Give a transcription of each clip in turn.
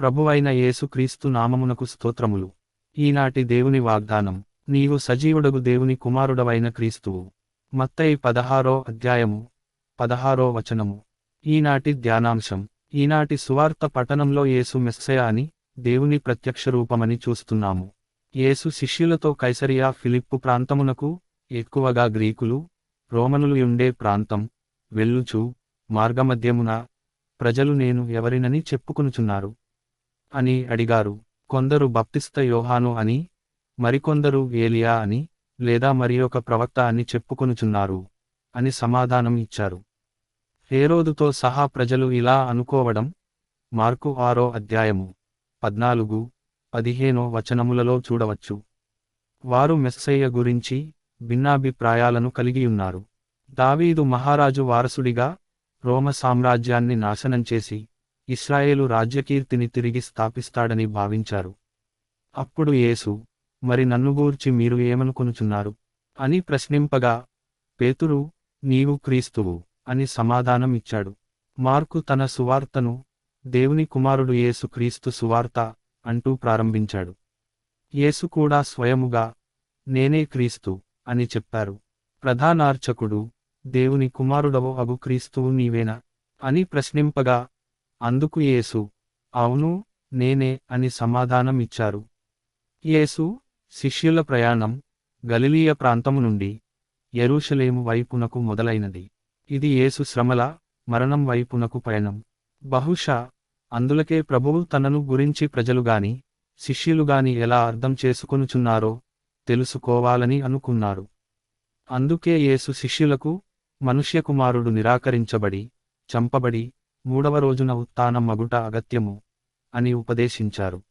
ప్రభువైన యేసుక్రీస్తు నామమునకు స్తోత్రములు. ఈనాటి దేవుని వాగ్దానం నీవు సజీవుడగు దేవుని కుమారుడవైన క్రీస్తువు. మత్తయి పదహారో అధ్యాయము పదహారో వచనము. ఈనాటి ధ్యానాంశం ఈనాటి సువార్త పఠనంలో యేసు మెస్సయ అని దేవుని ప్రత్యక్ష రూపమని చూస్తున్నాము. యేసు శిష్యులతో కైసరియా ఫిలిప్పు ప్రాంతమునకు ఎక్కువగా గ్రీకులు రోమనులు ఉండే ప్రాంతం వెల్లుచు మార్గమధ్యమున ప్రజలు నేను ఎవరినని చెప్పుకొనుచున్నారు. అని అడిగారు. కొందరు బప్తిస్త యోహాను అని మరికొందరు ఏలియా అని లేదా మరి ఒక ప్రవక్త అని చెప్పుకొనుచున్నారు అని సమాధానం ఇచ్చారు. హేరోదుతో సహా ప్రజలు ఇలా అనుకోవడం మార్కు ఆరో అధ్యాయము పద్నాలుగు పదిహేనో వచనములలో చూడవచ్చు. వారు మెస్సయ్య గురించి భిన్నాభిప్రాయాలను కలిగియున్నారు. దావీదు మహారాజు వారసుడిగా రోమ సామ్రాజ్యాన్ని నాశనం చేసి ఇస్రాయేలు రాజ్యకీర్తిని తిరిగి స్థాపిస్తాడని భావించారు. అప్పుడు యేసు మరి నన్ను గూర్చి మీరు ఏమనుకొనుచున్నారు అని ప్రశ్నింపగా పేతురు నీవు క్రీస్తువు అని సమాధానం ఇచ్చాడు. మార్కు తన సువార్తను దేవుని కుమారుడు యేసు క్రీస్తు సువార్త అంటూ ప్రారంభించాడు. యేసు కూడా స్వయముగా నేనే క్రీస్తు అని చెప్పారు. ప్రధానార్చకుడు దేవుని కుమారుడవో అగు క్రీస్తువు నీవేనా అని ప్రశ్నింపగా అందుకు యేసు అవును నేనే అని సమాధానం ఇచ్చారు యేసు శిష్యుల ప్రయాణం గలిలీయ ప్రాంతము నుండి ఎరుషలేము వైపునకు మొదలైనది. ఇది యేసు శ్రమల మరణం వైపునకు పయనం. బహుశా అందులకే ప్రభువు తనను గురించి ప్రజలుగాని శిష్యులుగాని ఎలా అర్థం చేసుకొనుచున్నారో తెలుసుకోవాలని అనుకున్నారు. అందుకే యేసు శిష్యులకు మనుష్యకుమారుడు నిరాకరించబడి చంపబడి మూడవ రోజున ఉత్థానం మగుట అగత్యము అని ఉపదేశించారు.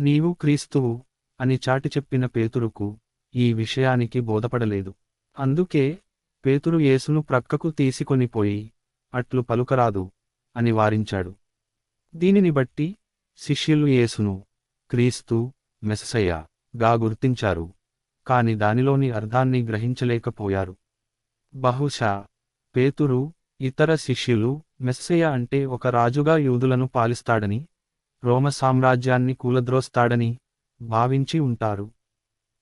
నీవు క్రీస్తువు అని చాటి చెప్పిన పేతురుకు ఈ విషయానికి బోధపడలేదు. అందుకే పేతురు యేసును ప్రక్కకు తీసుకొనిపోయి అట్లు పలుకరాదు అని వారించాడు. దీనిని బట్టి శిష్యులు యేసును క్రీస్తు మెస్సయ్య గా గుర్తించారు. కాని దానిలోని అర్థాన్ని గ్రహించలేకపోయారు. బహుశా పేతురు ఇతర శిష్యులు మెస్సేయ అంటే ఒక రాజుగా యూదులను పాలిస్తాడని రోమ సామ్రాజ్యాన్ని కూలద్రోస్తాడని భావించి ఉంటారు.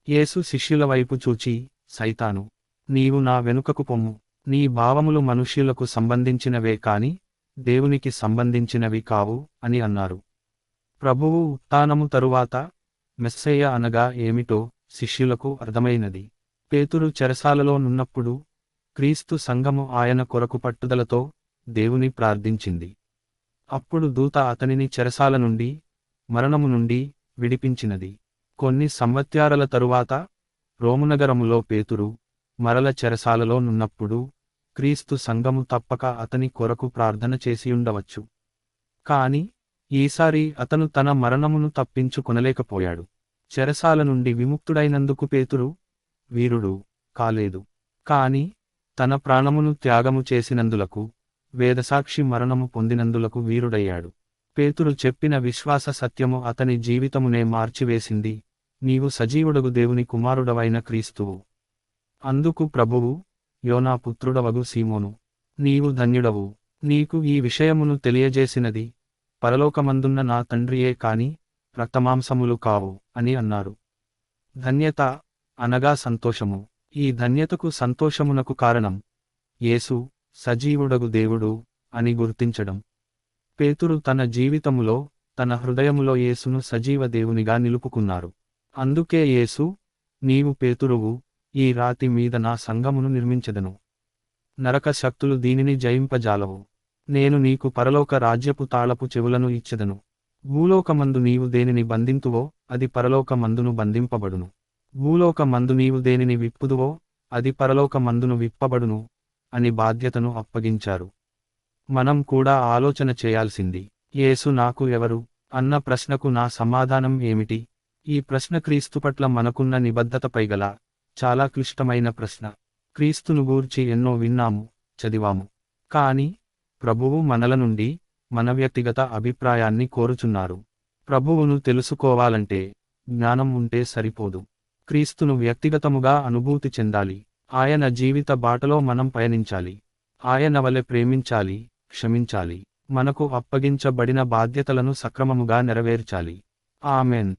యేసు శిష్యుల వైపు చూచి సైతాను నీవు నా వెనుకకు పొమ్ము. నీ భావములు మనుష్యులకు సంబంధించినవే కాని దేవునికి సంబంధించినవి కావు అని అన్నారు. ప్రభువు ఉత్థానము తరువాత మెస్సయ్య అనగా ఏమిటో శిష్యులకు అర్థమైనది. పేతురు చెరసాలలో నున్నప్పుడు క్రీస్తు సంఘము ఆయన కొరకు పట్టుదలతో దేవుని ప్రార్థించింది. అప్పుడు దూత అతనిని చెరసాల నుండి మరణము నుండి విడిపించినది. కొన్ని సంవత్సరాల తరువాత రోమునగరములో పేతురు మరల చెరసాలలో నున్నప్పుడు క్రీస్తు సంఘము తప్పక అతని కొరకు ప్రార్థన చేసియుండవచ్చు కాని ఈసారి అతను తన మరణమును తప్పించుకొనలేకపోయాడు. చెరసాల నుండి విముక్తుడైనందుకు పేతురు వీరుడు కాలేదు. కాని తన ప్రాణమును త్యాగము చేసినందులకు వేదసాక్షి మరణము పొందినందులకు వీరుడయ్యాడు. పేతురు చెప్పిన విశ్వాస సత్యము అతని జీవితమునే మార్చివేసింది. నీవు సజీవుడగు దేవుని కుమారుడవైన క్రీస్తువు. అందుకు ప్రభువు యోనా పుత్రుడవగు సీమోను నీవు ధన్యుడవు. నీకు ఈ విషయమును తెలియజేసినది పరలోకమందున్న నా తండ్రియే కాని రక్తమాంసములు కావు అని అన్నారు. ధన్యత అనగా సంతోషము. ఈ ధన్యతకు సంతోషమునకు కారణం యేసు సజీవుడగు దేవుడు అని గుర్తించడం. పేతురు తన జీవితములో తన హృదయములో యేసును సజీవ దేవునిగా నిలుపుకున్నారు. అందుకే యేసు నీవు పేతురువు ఈ రాతి మీద నా సంఘమును నిర్మించెదను. నరక శక్తులు దీనిని జయింపజాలవు. నేను నీకు పరలోక రాజ్యపు తాళపు చెవులను ఇచ్చెదను. భూలోకమందు నీవు దేనిని బంధింతువో అది పరలోకమందును బంధింపబడును. భూలోకమందు నీవు దేనిని విప్పుదువో అది పరలోకమందును విప్పబడును. అని బాధ్యతను అప్పగించారు. మనం కూడా ఆలోచన చేయాల్సింది యేసు నాకు ఎవరు? అన్న ప్రశ్నకు నా సమాధానం ఏమిటి? ఈ ప్రశ్న క్రీస్తు పట్ల మనకున్న నిబద్ధతపై గల చాలా క్లిష్టమైన ప్రశ్న. క్రీస్తును గూర్చి ఎన్నో విన్నాము చదివాము. కాని ప్రభువు మనల నుండి మన వ్యక్తిగత అభిప్రాయాన్ని కోరుచున్నారు. ప్రభువును తెలుసుకోవాలంటే జ్ఞానం ఉంటే సరిపోదు. క్రీస్తును వ్యక్తిగతముగా అనుభూతి చెందాలి. ఆయన జీవిత బాటలో మనం పయనించాలి. ఆయన వలె ప్రేమించాలి క్షమించాలి. మనకు అప్పగించబడిన బాధ్యతలను సక్రమముగా నెరవేర్చాలి. ఆమెన్.